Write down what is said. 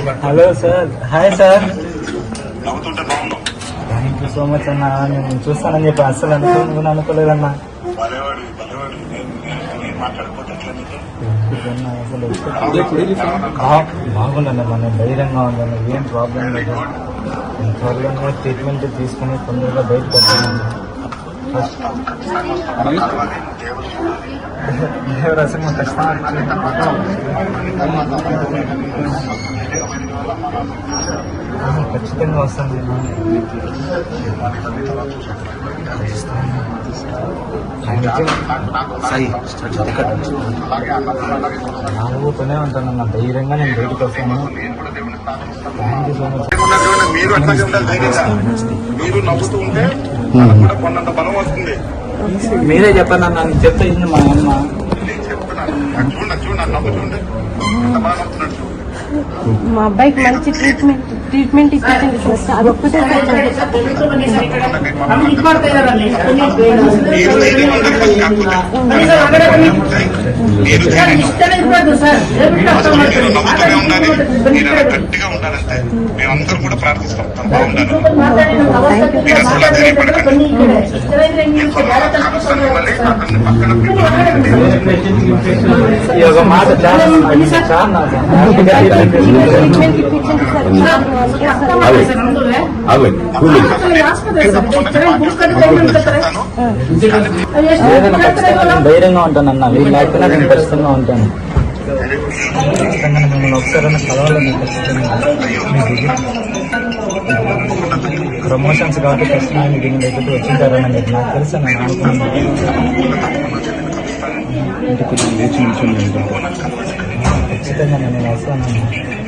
Hello sir. Hi sir. Thank you so much అన్న. నేను చూస్తానని చెప్పి అస్సలు అనుకో అనుకోలేదన్నా. భలేవాడి భలేవాడి. నేను నేను- నేను మాట్లాడకపోతే ఎట్లా నీకు? ఇదన్నా అసలు బా- బాగుందండి మన ధైర్యంగా ఉందండి ఏం ప్రాబ్లం లేదు. త్వరలోనే ట్రీట్మెంట్ తీసుకుని తొందరగా బయటకు అసలు ఖచ్చితంగా ఖచ్చితంగా వస్తాను కొనసాగించాలి. నాలుగుతూనే ఉంటానన్న ధైర్యంగా నేను బయటకు వస్తాను. మీరు అట్లాగే ఉండాలి ధైర్యంగా? మీరు నవ్వుతూ ఉంటే కూడా కొన్నంత బలం వస్తుంది. మీరే చెప్పండి అన్న నేను చెప్తే మా అమ్మ. నేను చెప్తున్నాను. నాకు చూడండి చూడండి నవ్వు చూడండి ఎంత బాగా నవ్వుతున్నాడు మా అబ్బాయికి మంచి ట్రీట్మెంట్ ట్రీట్మెంట్ ఇప్పించండి సార్. అదొక్కటే మేమందరం కూడా ప్రార్థిస్తాం బాగుండాలి మీరు ధైర్యంగా ఉంటాను అన్న వీళ్ళు లేకపోయినా నేను ఖచ్చితంగా ఉంటాను. మిమ్మల్ని కలవాలని ప్రమోషన్స్ కాబట్టి ఖచ్చితంగా మీకు దగ్గరికి వచ్చింటారని నాకు తెలుసు నేను అనుకున్నాను. ఇంటికి ఖచ్చితంగా నేను వస్తాను